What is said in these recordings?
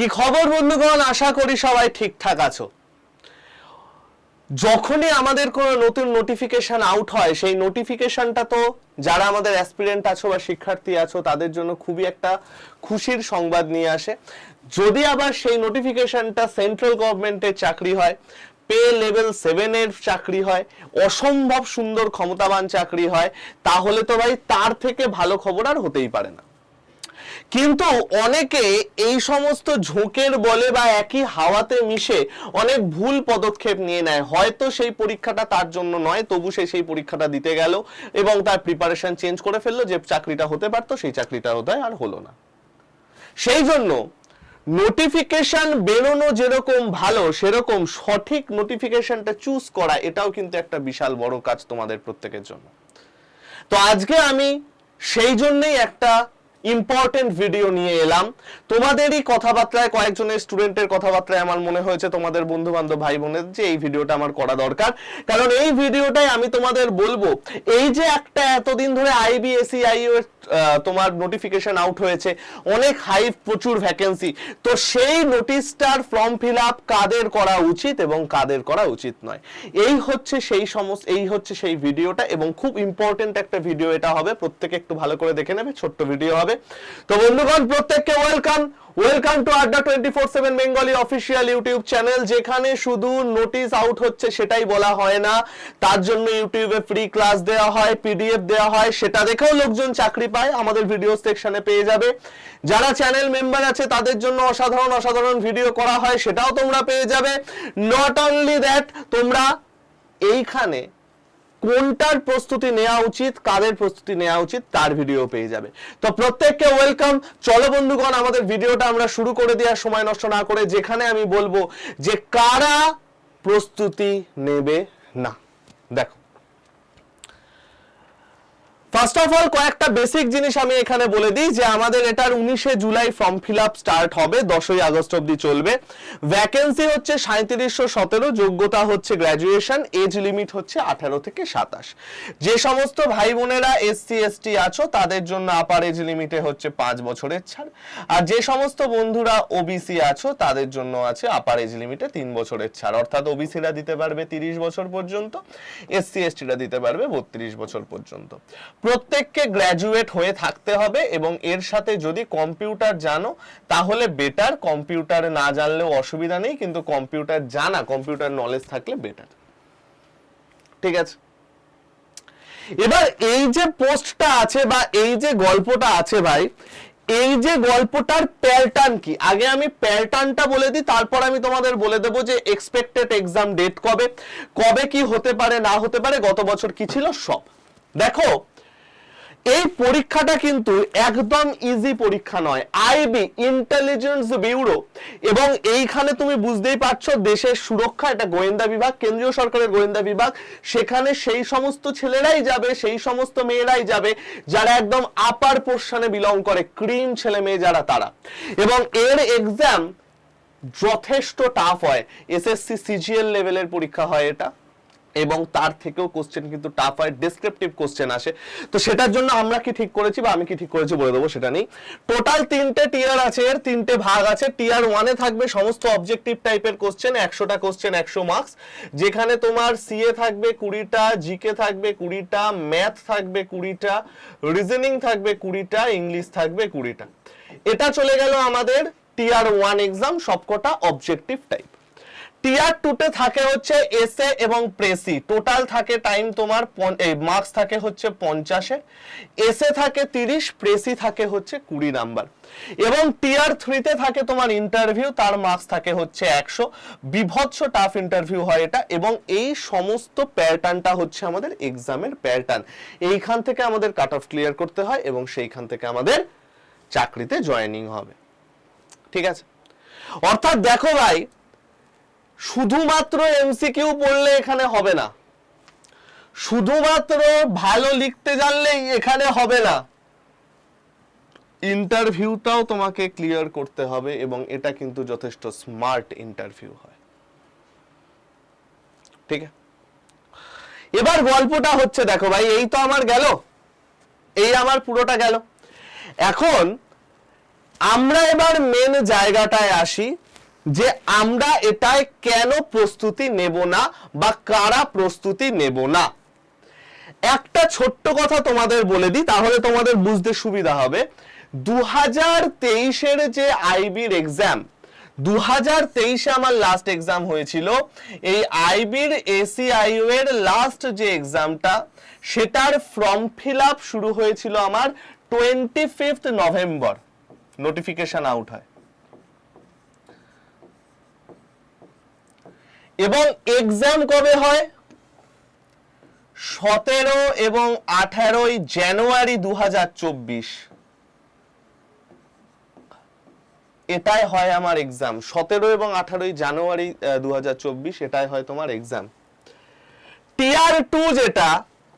কি খবর, বন্ধুগণ? আশা করি সবাই ঠিকঠাক আছো। যখনই আমাদের কোনো নতুন নোটিফিকেশন আউট হয়, সেই নোটিফিকেশনটা তো যারা আমাদের অ্যাসপিরেন্ট আছো বা শিক্ষার্থী আছো, তাদের জন্য খুবই একটা খুশির সংবাদ নিয়ে আসে। যদি আবার সেই নোটিফিকেশনটা সেন্ট্রাল গভর্নমেন্টের চাকরি হয় পে লেভেল সেভেনের চাকরি হয়, অসম্ভব সুন্দর ক্ষমতাবান চাকরি হয়, তাহলে তো ভাই তার থেকে ভালো খবর আর হতেই পারে না। কিন্তু অনেকে এই সমস্ত ঝোঁকের বলে বা একই হাওয়াতে মিশে অনেক ভুল পদক্ষেপ নিয়ে নেয়। হয়তো সেই পরীক্ষাটা তার জন্য নয়, তবু সে সেই পরীক্ষাটা দিতে গেল এবং তার প্রিপারেশন চেঞ্জ করে ফেলল যে চাকরিটা হতে পারতো, সেই চাকরিটা হতে আর হলো না। সেই জন্য নোটিফিকেশন বেরোনো যেরকম ভালো, সেরকম সঠিক নোটিফিকেশনটা চুজ করা, এটাও কিন্তু একটা বিশাল বড় কাজ তোমাদের প্রত্যেকের জন্য। তো আজকে আমি সেই জন্যই একটা ইম্পর্টেন্ট ভিডিও নিয়ে এলাম। তোমাদেরই কথাবার্তায়, কয়েকজনের স্টুডেন্টের কথাবার্তায় আমার মনে হয়েছে তোমাদের বন্ধু বান্ধব ভাই বোনের যে এই ভিডিওটা আমার করা দরকার। কারণ এই ভিডিওটাই আমি তোমাদের বলব, এই যে একটা এতদিন ধরে আইবিএসি আইও তোমার নোটিফিকেশন আউট হয়েছে, অনেক হাই প্রচুর ভ্যাকেন্সি তো সেই নোটিশটার ফর্ম ফিল আপ কাদের করা উচিত এবং কাদের করা উচিত নয়। এই হচ্ছে সেই সমস্ত, এই হচ্ছে সেই ভিডিওটা এবং খুব ইম্পর্টেন্ট একটা ভিডিও এটা হবে। প্রত্যেকে একটু ভালো করে দেখে নেবে, ছোট্ট ভিডিও হবে। তো বন্ধুগণ, প্রত্যেককে welcome welcome to Adda twenty four seven Bengali official YouTube channel যেখানে শুধু নোটিশ আউট হচ্ছে, সেটাই বলা হয় না। তার জন্য ইউটিউবে ফ্রি ক্লাস দেওয়া হয় পিডিএফ দেওয়া হয়, সেটা দেখেও লোকজন চাকরি পায়। আমাদের ভিডিও সেকশনে পেয়ে যাবে। যারা চ্যানেল মেম্বার আছে, তাদের জন্য অসাধারণ অসাধারণ ভিডিও করা হয়, সেটাও তোমরা পেয়ে যাবে। নট অনলি দ্যাট তোমরা এইখানে কোনটার প্রস্তুতি নেওয়া উচিত, কাদের প্রস্তুতি নেওয়া উচিত, তার ভিডিও পেয়ে যাবে। তো প্রত্যেককে ওয়েলকাম চলো বন্ধুগণ, আমাদের ভিডিওটা আমরা শুরু করে দেওয়ার সময় নষ্ট না করে যেখানে আমি বলব যে কারা প্রস্তুতি নেবে না। দেখো ফার্স্ট অফ অল কয়েকটা বেসিক জিনিস আমি এখানে বলে দিই যে আমাদের এটার উনিশে July form fill up start হবে, দশই আগস্ট অব্দি চলবে। ভ্যাকেন্সি হচ্ছে সাঁত্রিশশো সতেরো, যোগ্যতা হচ্ছে গ্র্যাজুয়েশন এজ লিমিট হচ্ছে আঠারো থেকে সাতাশ। যে সমস্ত ভাই বোনেরা এসসি এসটি আছো, তাদের জন্য আপার এজ লিমিটে হচ্ছে পাঁচ বছরের ছাড়। আর যে সমস্ত বন্ধুরা ওবিসি আছো, তাদের জন্য আছে আপার এজ লিমিটে তিন বছরের ছাড়। অর্থাৎ ওবিসিরা দিতে পারবে তিরিশ বছর পর্যন্ত এসসি এসটিরা দিতে পারবে বত্রিশ বছর পর্যন্ত। প্রত্যেককে গ্র্যাজুয়েট হয়ে থাকতে হবে এবং এর সাথে যদি কম্পিউটার জানো, তাহলে বেটার কম্পিউটার না জানলেও অসুবিধা নেই, কিন্তু কম্পিউটার জানা কম্পিউটার নলেজ থাকলে বেটার ঠিক আছে? এবার এই যে পোস্টটা আছে বা এই যে গল্পটা আছে ভাই, এই যে গল্পটার প্যাটার্ন কি? আগে আমি প্যাটার্নটা বলে দিই, তারপর আমি তোমাদের বলে দেবো যে এক্সপেক্টেড এক্সাম ডেট কবে কবে কি হতে পারে, না হতে পারে, গত বছর কি ছিল সব। দেখো এই পরীক্ষাটা কিন্তু একদম ইজি পরীক্ষা নয়। আইবি ইন্টেলিজেন্স ব্যুরো এবং এইখানে তুমি বুঝতেই পারছ, দেশের সুরক্ষা, এটা গোয়েন্দা বিভাগ, কেন্দ্রীয় সরকারের গোয়েন্দা বিভাগ। সেখানে সেই সমস্ত ছেলেরাই যাবে, সেই সমস্ত মেয়েরাই যাবে, যারা একদম আপার পোর্শনে বিলং করে ক্রিম ছেলে মেয়ে যারা, তারা। এবং এর এক্সাম যথেষ্ট টাফ হয়। এসএসসি সিজিএল লেভেলের পরীক্ষা হয় এটা। এবং তার থেকেও কোশ্চেন কিন্তু টাফ হয় ডেসক্রিপটিভ কোশ্চেন আসে। তো সেটার জন্য আমরা কি ঠিক করেছি বা আমি কি ঠিক করেছি বলে দেবো সেটা নেই। টোটাল তিনটে টিয়ার আছে, এর তিনটে ভাগ আছে। টিয়ার ওয়ানে থাকবে সমস্ত অবজেক্টিভ টাইপের কোশ্চেন একশোটা কোশ্চেন একশো মার্কস যেখানে তোমার সিএ থাকবে কুড়িটা জিকে থাকবে কুড়িটা ম্যাথ থাকবে কুড়িটা রিজনিং থাকবে কুড়িটা ইংলিশ থাকবে কুড়িটা। এটা চলে গেল আমাদের টিয়ার ওয়ান এক্সাম সবকটা অবজেক্টিভ টাইপ টিয়ার টুতে থাকে হচ্ছে এসএ এবং প্রেসি টোটাল থাকে টাইম তোমার মার্কস থাকে হচ্ছে পঞ্চাশে এসএ থাকে তিরিশ প্রেসি থাকে হচ্ছে কুড়ি নাম্বার এবং টিয়ার থ্রিতে থাকে তোমার ইন্টারভিউ তার মার্কস থাকে হচ্ছে একশো। বিভৎস টাফ ইন্টারভিউ হয় এটা এবং এই সমস্ত প্যাটার্নটা হচ্ছে আমাদের এক্সামের প্যাটার্ন এইখান থেকে আমাদের কাট অফ ক্লিয়ার করতে হয় এবং সেইখান থেকে আমাদের চাকরিতে জয়েনিং হবে। ঠিক আছে? অর্থাৎ দেখো ভাই শুধুমাত্র এমসিকিউ পড়লে এখানে হবে না। শুধুমাত্র ভালো লিখতে জানলেই এখানে হবে না। ইন্টারভিউটাও তোমাকে ক্লিয়ার করতে হবে এবং এটা কিন্তু যথেষ্ট স্মার্ট ইন্টারভিউ হয়। ঠিক আছে? এবার গল্পটা হচ্ছে, দেখো ভাই, এই তো আমার গেল। এই আমার পুরোটা গেল। এখন আমরা এবার মেন জায়গাটায় আসি। যে আমরা এটায় কেন প্রস্তুতি নেব না বা কারা প্রস্তুতি নেব না? একটা ছোট্ট কথা তোমাদের বলে দিই, তাহলে তোমাদের বুঝতে সুবিধা হবে। দু হাজার তেইশের যে আইবির এক্সাম দু হাজার তেইশে আমার লাস্ট এক্সাম হয়েছিল। এই আইবির এসিআইউ এর লাস্ট যে এক্সামটা সেটার ফর্ম ফিল শুরু হয়েছিল আমার twenty fifth November notification out হয়। এবং এক্সাম কবে হয়? সতেরো এবং আঠারোই জানুয়ারি দু হাজার চব্বিশ। এটাই হয় আমার এক্সাম সতেরো এবং আঠারোই জানুয়ারি দু হাজার চব্বিশ, এটাই হয় তোমার এক্সাম টিআর টু যেটা,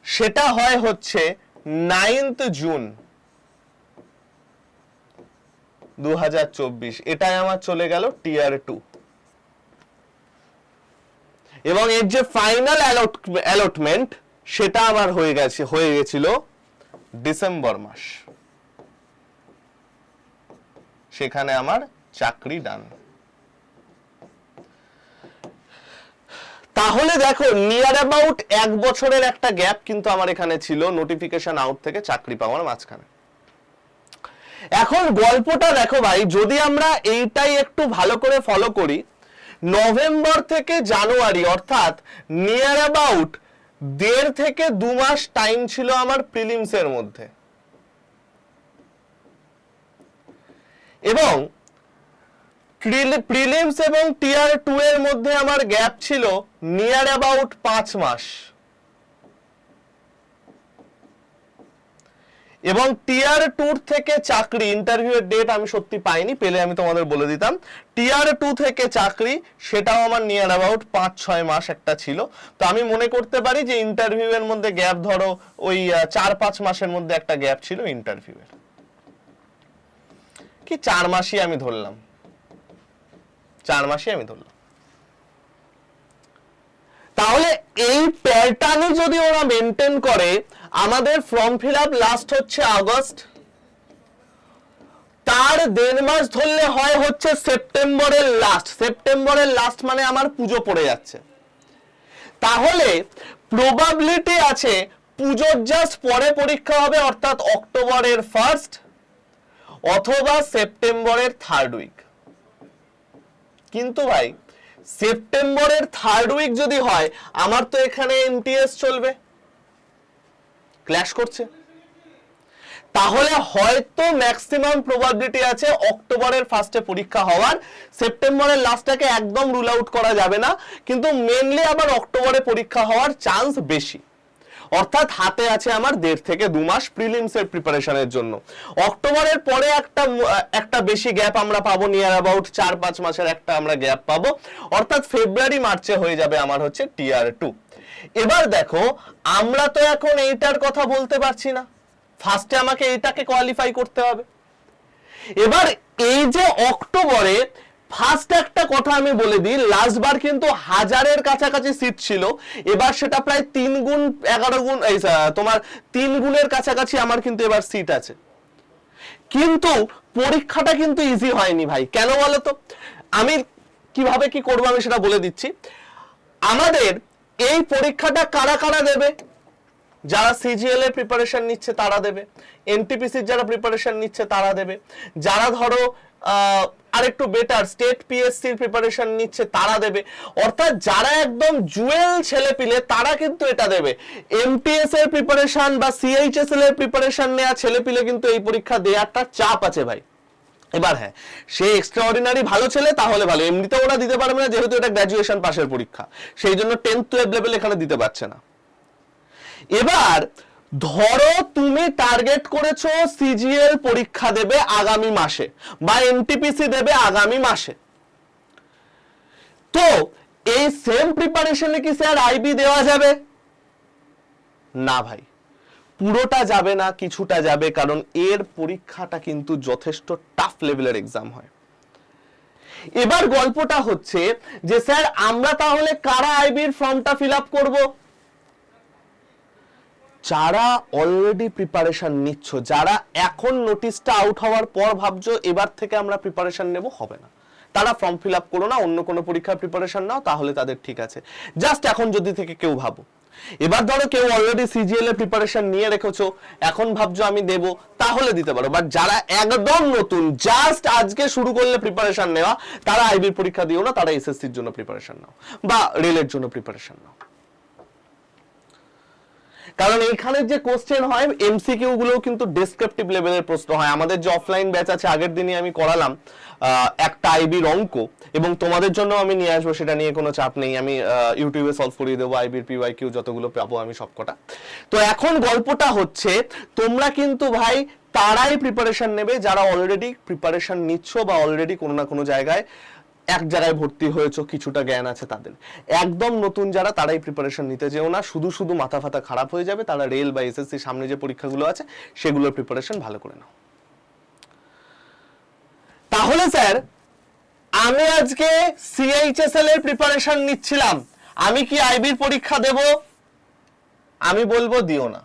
সেটা হয় হচ্ছে নাইন্থ জুন দু হাজার চব্বিশ। এটাই আমার চলে গেল টিআর টু এবং এর যে ফাইনাল অ্যালটমেন্ট সেটা আমার হয়ে গেছে, হয়ে গেছিল ডিসেম্বর মাস। সেখানে আমার চাকরি ডান তাহলে দেখো নিয়ার অ্যাবাউট এক বছরের একটা গ্যাপ কিন্তু আমার এখানে ছিল নোটিফিকেশন আউট থেকে চাকরি পাওয়ার মাঝখানে। এখন গল্পটা দেখো ভাই, যদি আমরা এইটাই একটু ভালো করে ফলো করি নভেম্বর থেকে জানুয়ারি, অর্থাৎ নিয়ার অ্যাবাউট দেড় থেকে দু মাস টাইম ছিল আমার প্রিলিমসের মধ্যে। এবং প্রিলিমস এবং টিয়ার টু এর মধ্যে আমার গ্যাপ ছিল নিয়ার অ্যাবাউট পাঁচ মাস। এবং টিয়ার টুর থেকে চাকরি ইন্টারভিউ এর ডেট আমি সত্যি পাইনি, পেলে আমি তোমাদের বলে দিতাম। টিয়ার টু থেকে চাকরি, সেটাও আমার নিয়ার অ্যাবাউট পাঁচ, ছয় মাস একটা ছিল। তো আমি মনে করতে পারি যে ইন্টারভিউ এর মধ্যে গ্যাপ ধরো, ওই চার, পাঁচ মাসের মধ্যে একটা গ্যাপ ছিল ইন্টারভিউ এর। কি চার মাসই আমি ধরলাম? চার মাসই আমি ধরলাম। তাহলে এই প্যাটার্নই যদি ওরা মেনটেন করে আমাদের ফর্ম ফিল আপ লাস্ট হচ্ছে আগস্ট। তার দেড় মাস ধরলে হয় হচ্ছে সেপ্টেম্বরের লাস্ট সেপ্টেম্বরের লাস্ট মানে আমার পুজো পড়ে যাচ্ছে। তাহলে প্রবাবিলিটি আছে পুজোর জাস্ট পরে পরীক্ষা হবে, অর্থাৎ অক্টোবরের ফার্স্ট অথবা সেপ্টেম্বরের থার্ড উইক কিন্তু ভাই, সেপ্টেম্বরের থার্ড উইক যদি হয়, আমার তো এখানে এমটিএস চলবে। ক্ল্যাশ করছে। তাহলে হয়তো ম্যাক্সিমাম প্রবাবিলিটি আছে অক্টোবরের ফার্স্টে পরীক্ষা হওয়ার, সেপ্টেম্বরের লাস্টটাকে একদম রুল আউট করা যাবে না, কিন্তু মেনলি আবার অক্টোবরে পরীক্ষা হওয়ার চান্স বেশি। অর্থাৎ হাতে আছে আমার দেড় থেকে দু মাস প্রিলিমস এর প্রিপারেশনের জন্য। অক্টোবরের পরে একটা একটা বেশি গ্যাপ আমরা পাবো নিয়ার অ্যাবাউট চার পাঁচ মাসের একটা আমরা গ্যাপ পাবো। অর্থাৎ ফেব্রুয়ারি মার্চে হয়ে যাবে আমার হচ্ছে টিআর টু এবার দেখো, আমরা তো এখন এইটার কথা বলতে পারছি না। ফার্স্টে আমাকে এটাকে কোয়ালিফাই করতে হবে। এবার এই যে অক্টোবরে ফার্স্ট একটা কথা আমি বলে দিই লাস্ট বার কিন্তু হাজারের কাছাকাছি সিট ছিল। এবার সেটা প্রায় তিন গুণ, এগারো গুণ, এই তোমার তিন গুণের কাছাকাছি আমার কিন্তু এবার সিট আছে। কিন্তু পরীক্ষাটা কিন্তু ইজি হয়নি ভাই। কেন বলো তো? আমি কীভাবে কি করব আমি সেটা বলে দিচ্ছি। আমাদের এই পরীক্ষাটা কারা কারা দেবে? যারা সিজিএল এর প্রিপারেশন নিচ্ছে তারা দেবে। এনটিপিসির যারা প্রিপারেশন নিচ্ছে তারা দেবে। যারা ধরো আরেকটু বেটার স্টেট পিএসসির প্রিপারেশন নিচ্ছে তারা দেবে। অর্থাৎ যারা একদম জুয়েল ছেলে পিলে, তারা কিন্তু এটা দেবে। এমটিএস এর প্রিপারেশন বা সিএইচএসএল এর প্রিপারেশন নেওয়া ছেলে পিলে কিন্তু এই পরীক্ষা দেওয়ারটা চাপ আছে ভাই। এবার হ্যাঁ সে এক্সট্রা অর্ডিনারি ভালো ছেলে, তাহলে ভালো। এমনিতে ওরা দিতে পারবে না, যেহেতু এটা গ্র্যাজুয়েশন পাশের পরীক্ষা। সেই জন্য টেন্থ টুয়েলভ লেভেল এখানে দিতে পারছে না। এবার ধরো তুমি টার্গেট করেছ সিজিএল পরীক্ষা দেবে আগামী মাসে, বা এনটিপিসি দেবে আগামী মাসে। তো এই সেম প্রিপারেশনে কি স্যার আইবি দেওয়া যাবে? না ভাই। পুরোটা যাবে না, কিছুটা যাবে, কারণ এর পরীক্ষাটা কিন্তু যথেষ্ট টাফ লেভেলের এক্সাম হয়। এবার গল্পটা হচ্ছে যে, স্যার, আমরা তাহলে কারা আইবির ফর্মটা ফিল আপ করব? যারা অলরেডি প্রিপারেশন নিচ্ছ, যারা এখন নোটিশটা আউট হওয়ার পর ভাবছ, এবার থেকে আমরা প্রিপারেশন নেব, হবে না। তারা ফর্ম ফিল আপ করো না, অন্য কোনো পরীক্ষার প্রিপারেশন নাও, তাহলে তাদের ঠিক আছে। জাস্ট এখন যদি থেকে কেউ ভাবো। এবার ধরো কেউ অলরেডি সিজিএল এর প্রিপারেশন নিয়ে রেখেছো, এখন ভাবছ আমি দেব, তাহলে দিতে পারো। বাট যারা একদম নতুন জাস্ট আজকে শুরু করলে প্রিপারেশন নেওয়া, তারা আইবির পরীক্ষা দিও না, তারা এসএসসির জন্য প্রিপারেশন নাও, বা রেলের জন্য প্রিপারেশন নাও। কারণ এইখানে যে কোশ্চেন হয় এমসিকিউ গুলোও কিন্তু ডেসক্রিপটিভ লেভেলের প্রশ্ন হয়। আমাদের যে অফলাইন ব্যাচ আছে, আগের দিনই আমি করালাম একটা আইবির অঙ্ক এবং তোমাদের জন্য আমি নিয়ে আসব, সেটা নিয়ে কোনো চাপ নেই। আমি ইউটিউবে সলভ করিয়ে দেবো আইবির পিওয়াই কিউ যতগুলো পাবো আমি সবকটা। তো এখন গল্পটা হচ্ছে, তোমরা কিন্তু ভাই তারাই প্রিপারেশন নেবে, যারা অলরেডি প্রিপারেশন নিচ্ছ বা অলরেডি কোনো না কোনো জায়গায় এক জায়গায় ভর্তি হয়েছো, কিছুটা জ্ঞান আছে তাদের। একদম নতুন যারা, তারাই প্রিপারেশন নিতে যেও না। শুধু শুধু মাথা ফাতা খারাপ হয়ে যাবে, তারা রেল বা এসএসসি সামনে যে পরীক্ষাগুলো আছে, সেগুলোর প্রিপারেশন ভালো করে নাও। তাহলে স্যার আমি আজকে সিএইচএসএল এর প্রিপারেশন নিচ্ছিলাম। আমি কি আইবির পরীক্ষা দেব? আমি বলব দিও না।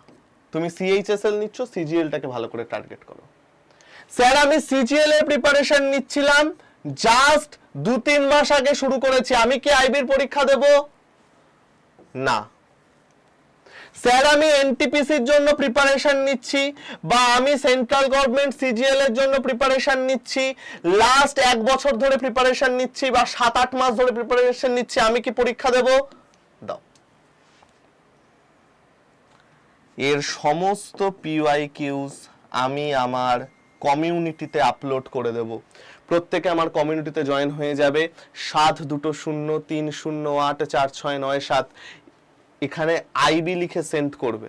তুমি সিএইচএসএল নিচ্ছ সিজিএলটাকে ভালো করে টার্গেট করো। স্যার, আমি সিজিএল এর প্রিপারেশন নিচ্ছিলাম জাস্ট দু তিন মাস আগে শুরু করেছি। আমি কি আইবির পরীক্ষা দেব? না। স্যার, আমি এনটিপিসির জন্য প্রিপারেশন নিচ্ছি বা আমি সেন্ট্রাল গভর্নমেন্ট সিজিএল এর জন্য প্রিপারেশন নিচ্ছি। লাস্ট এক বছর ধরে প্রিপারেশন নিচ্ছি বা সাত আট মাস ধরে প্রিপারেশন নিচ্ছি। আমি কি পরীক্ষা দেব? দাও। এর সমস্ত পিওয়াই কিউজ আমি আমার কমিউনিটিতে আপলোড করে দেব। প্রত্যেকে আমার কমিউনিটিতে জয়েন হয়ে যাবে। সাত দুটো শূন্য, তিন শূন্য, আট, চার, ছয়, নয়, সাত। এখানে আইবি লিখে সেন্ড করবে,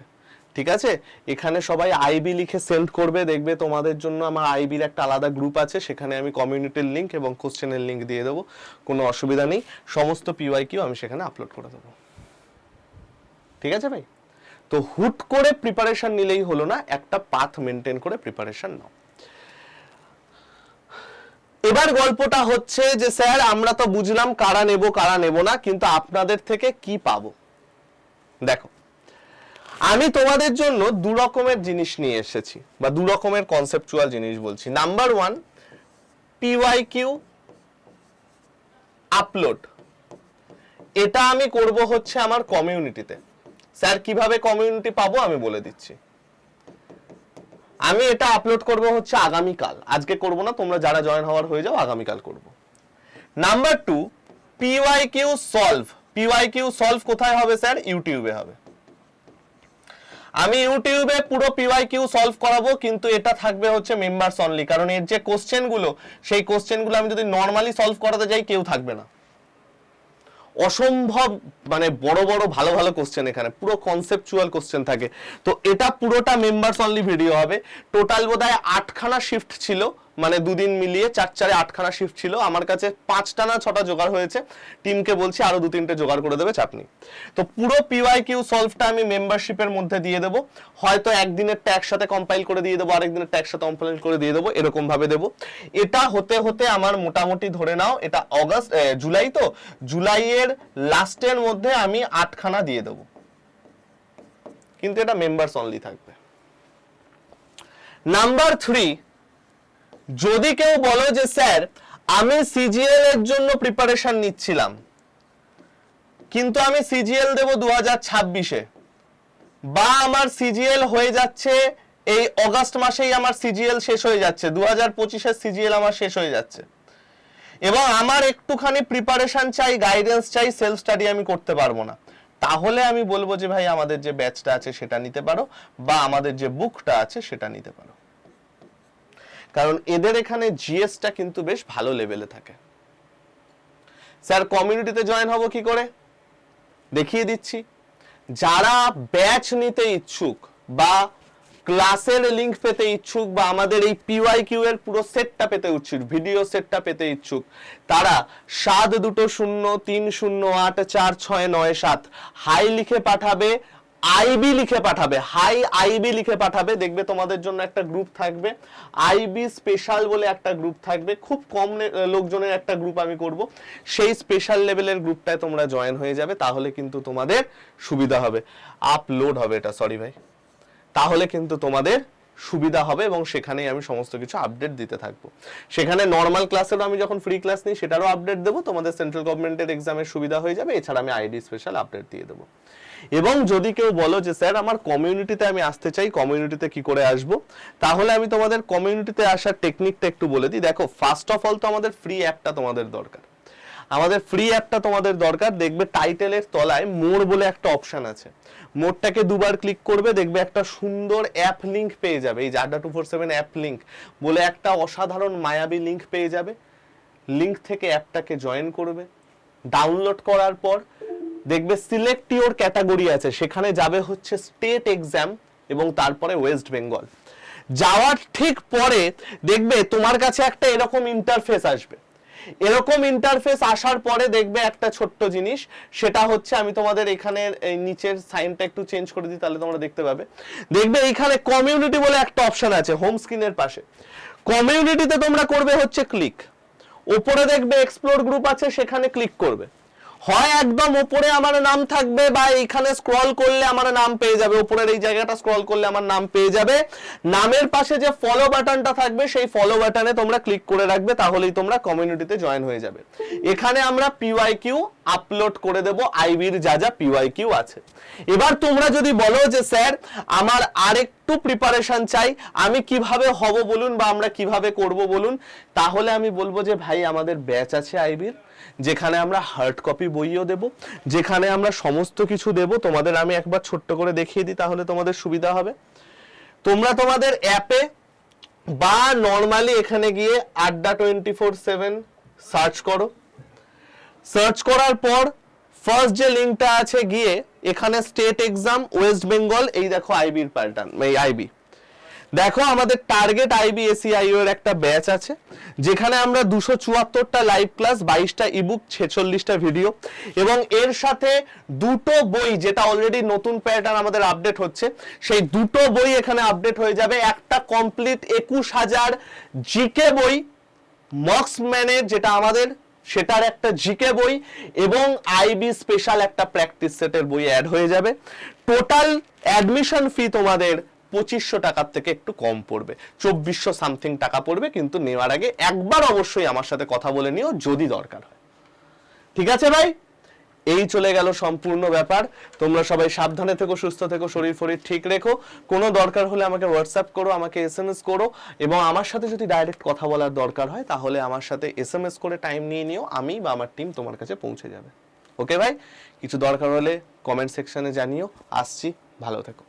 ঠিক আছে? এখানে সবাই আইবি লিখে সেন্ড করবে, দেখবে তোমাদের জন্য আমার আইবির একটা আলাদা গ্রুপ আছে, সেখানে আমি কমিউনিটির লিংক এবং কোশ্চেনের লিংক দিয়ে দেবো, কোনো অসুবিধা নেই। সমস্ত পিওয়াই কিউ আমি সেখানে আপলোড করে দেবো। ঠিক আছে ভাই? তো হুট করে প্রিপারেশন নিলেই হলো না, একটা পাথ মেনটেন করে প্রিপারেশন নাও। এবার গল্পটা হচ্ছে যে, স্যার, আমরা তো বুঝলাম কারা নেব কারা নেব না, কিন্তু আপনাদের থেকে কি পাবো? দেখো, আমি তোমাদের জন্য দু রকমের জিনিস নিয়ে এসেছি, বা দু রকমের কনসেপচুয়াল জিনিস বলছি। Number one PY Q upload এটা আমি করব হচ্ছে আমার কমিউনিটিতে স্যার, কীভাবে কমিউনিটি পাবো আমি বলে দিচ্ছি। আমি এটা আপলোড করব হচ্ছে আগামীকাল। আজকে করব না, তোমরা যারা জয়েন হওয়ার হয়ে যাও, আগামীকাল করব। Number two PY Q solve PY Q solve কোথায় হবে স্যার ইউটিউবে হবে। আমি ইউটিউবে পুরো পিওয়াই কিউ সলভ করাবো, কিন্তু এটা থাকবে হচ্ছে মেম্বার্স অনলি কারণ এর যে কোশ্চেনগুলো, সেই কোশ্চেনগুলো আমি যদি নর্মালি সলভ করাতে যাই, কেউ থাকবে না। অসম্ভব মানে বড় বড়, ভালো ভালো কোশ্চেন এখানে, পুরো কনসেপচুয়াল কোশ্চেন থাকে। তো এটা পুরোটা মেম্বার্স অনলি ভিডিও হবে। টোটাল বোধহয় আটখানা শিফট ছিল। মানে দুদিন মিলিয়ে চার চারে আটখানা শিফট ছিল। আমার কাছে পাঁচটা না ছটা জোগাড় হয়েছে। টিমকে বলছি আরও দু তিনটে জোগাড় করে দেবে চাপনি তো পুরো পিওয়াই কিউ সলভটা আমি মেম্বারশিপের মধ্যে দিয়ে দেবো। হয়তো একদিনেরটা একসাথে কম্পাইল করে দিয়ে দেবো আরেকদিনেরটা একসাথে কম্পাইল করে দিয়ে দেবো এরকম ভাবে দেবো। এটা হতে হতে আমার মোটামুটি ধরে নাও, এটা অগাস্ট জুলাই তো জুলাইয়ের লাস্টের মধ্যে আমি আটখানা দিয়ে দেবো। কিন্তু এটা মেম্বার্স অনলি থাকবে। নাম্বার থ্রি যদি কেউ বলো যে, স্যার, আমি সিজিএল এর জন্য প্রিপারেশন নিচ্ছিলাম, কিন্তু আমি সিজিএল দেব দু হাজার ছাব্বিশে, বা আমার সিজিএল হয়ে যাচ্ছে এই অগাস্ট মাসেই আমার সিজিএল শেষ হয়ে যাচ্ছে দু হাজার পঁচিশের সিজিএল আমার শেষ হয়ে যাচ্ছে, এবং আমার একটুখানি প্রিপারেশন চাই গাইডেন্স চাই সেলফ স্টাডি আমি করতে পারব না, তাহলে আমি বলব যে, ভাই, আমাদের যে ব্যাচটা আছে সেটা নিতে পারো, বা আমাদের যে বুকটা আছে সেটা নিতে পারো। কারণ এদের এখানে জিএসটা কিন্তু বেশ ভালো লেভেলে থাকে। স্যার কমিউনিটিতে জয়েন হব কি করে? দেখিয়ে দিচ্ছি। যারা ব্যাচ নিতে ইচ্ছুক বা ক্লাসের লিংক পেতে ইচ্ছুক বা আমাদের এই পিওয়াই কিউ এর পুরো সেটটা পেতে ইচ্ছুক ভিডিও সেটটা পেতে ইচ্ছুক, তারা সাত দুটো শূন্য, তিন শূন্য, আট, চার, ছয়, নয়, সাত হাই লিখে পাঠাবে আইবি লিখে পাঠাবে। হাই আইবি লিখে পাঠাবে। দেখবে তোমাদের জন্য একটা গ্রুপ থাকবে। আইবি স্পেশাল বলে একটা গ্রুপ থাকবে। খুব কম লোকজনের একটা গ্রুপ আমি করব। সেই স্পেশাল লেভেলের গ্রুপটায় তোমরা জয়েন হয়ে যাবে। তাহলে কিন্তু তোমাদের সুবিধা হবে। আপলোড হবে এটা সরি ভাই। তাহলে কিন্তু তোমাদের সুবিধা হবে এবং সেখানেই আমি সমস্ত কিছু আপডেট দিতে থাকব। সেখানে নর্মাল ক্লাসেরও আমি যখন ফ্রি ক্লাস নিই, সেটারও আপডেট দেবো। তোমাদের সেন্ট্রাল গভর্নমেন্টের এক্সামের সুবিধা হয়ে যাবে। এছাড়া আমি আইডি স্পেশাল আপডেট দিয়ে দেবো। এবং যদি কেউ বলো যে, স্যার, আমার কমিউনিটিতে আমি আসতে চাই কমিউনিটিতে কি করে আসব? তাহলে আমি তোমাদের কমিউনিটিতে আসার টেকনিকটা একটু বলে দিই। দেখো ফার্স্ট অফ অল তো আমাদের ফ্রি অ্যাপটা তোমাদের দরকার। আমাদের ফ্রি অ্যাপটা তোমাদের দরকার। দেখবে টাইটেলের তলায় মোর বলে একটা অপশন আছে। মোরটাকে দুবার ক্লিক করবে, দেখবে একটা সুন্দর অ্যাপ লিঙ্ক পেয়ে যাবে। এই জাডা two four seven app link বলে একটা অসাধারণ মায়াবী লিঙ্ক পেয়ে যাবে। লিঙ্ক থেকে অ্যাপটাকে জয়েন করবে। ডাউনলোড করার পর দেখবে সিলেক্ট ইওর ক্যাটাগরি আছে। সেখানে যাবে হচ্ছে স্টেট এক্সাম এবং তারপরে ওয়েস্ট বেঙ্গল যাওয়ার ঠিক পরে দেখবে তোমার কাছে একটা এরকম ইন্টারফেস আসবে। এরকম ইন্টারফেস আসার পরে দেখবে একটা ছোট্ট জিনিস, সেটা হচ্ছে আমি তোমাদের এখানে নিচের সাইনটা একটু চেঞ্জ করে দিই, তাহলে তোমরা দেখতে পাবে। দেখবে এখানে কমিউনিটি বলে একটা অপশন আছে হোম স্ক্রিনের পাশে। কমিউনিটিতে তোমরা করবে হচ্ছে ক্লিক ওপরে দেখবে এক্সপ্লোর গ্রুপ আছে, সেখানে ক্লিক করবে। হয় একদম ওপরে আমার নাম থাকবে বা এইখানে স্ক্রল করলে আমার নাম পেয়ে যাবে। উপরের এই জায়গাটা স্ক্রল করলে আমার নাম পেয়ে যাবে। নামের পাশে যে ফলো বাটনটা থাকবে, সেই ফলো বাটনে তোমরা ক্লিক করে রাখবে, তাহলেই তোমরা কমিউনিটিতে জয়েন হয়ে যাবে। এখানে আমরা পিওয়াই কিউ আপলোড করে দেব আইবির যা যা পিওয়াই কিউ আছে। এবার তোমরা যদি বলো যে, স্যার, আমার আরেকটু প্রিপারেশন চাই, আমি কীভাবে হব বলুন বা আমরা কীভাবে করব বলুন? তাহলে আমি বলব যে, ভাই, আমাদের ব্যাচ আছে আইবির যেখানে আমরা হার্ড কপি বইও দেব, যেখানে আমরা সমস্ত কিছু দেব। তোমাদের আমি একবার ছোট্ট করে দেখিয়ে দিই, তাহলে তোমাদের সুবিধা হবে। তোমরা তোমাদের অ্যাপে বা নর্মালি এখানে গিয়ে Adda twenty four seven search করো। সার্চ করার পর ফার্স্ট যে লিঙ্কটা আছে গিয়ে এখানে স্টেট এক্সাম ওয়েস্ট বেঙ্গল এই দেখো আইবির প্যাটার্ন এই আইবি দেখো, আমাদের টার্গেট আইবিএসিআই এর একটা ব্যাচ আছে, যেখানে আমরা দুশো চুয়াত্তরটা লাইভ ক্লাস বাইশটা ইবুক ছেচল্লিশটা ভিডিও এবং এর সাথে দুটো বই যেটা অলরেডি নতুন প্যাটার্ন আমাদের আপডেট হচ্ছে, সেই দুটো বই এখানে আপডেট হয়ে যাবে। একটা কমপ্লিট একুশ হাজার জিকে বই মক্সম্যানের যেটা আমাদের, সেটার একটা জিকে বই এবং আইবি স্পেশাল একটা প্র্যাকটিস সেটের বই অ্যাড হয়ে যাবে। টোটাল অ্যাডমিশন ফি তোমাদের পঁচিশশো টাকার থেকে একটু কম পড়বে। চব্বিশশো সামথিং টাকা পড়বে, কিন্তু নেওয়ার আগে একবার অবশ্যই আমার সাথে কথা বলে নিও, যদি দরকার হয়। ঠিক আছে ভাই? এই চলে গেল সম্পূর্ণ ব্যাপার। তোমরা সবাই সাবধানে থেকো, সুস্থ থেকো, শরীর ফরীর ঠিক রেখো। কোনো দরকার হলে আমাকে হোয়াটসঅ্যাপ করো, আমাকে এস এম এস করো, এবং আমার সাথে যদি ডাইরেক্ট কথা বলার দরকার হয়, তাহলে আমার সাথে এস এম এস করে টাইম নিয়ে নিও, আমি বা আমার টিম তোমার কাছে পৌঁছে যাবে। ওকে ভাই? কিছু দরকার হলে কমেন্ট সেকশনে জানিও। আসছি, ভালো থেকো।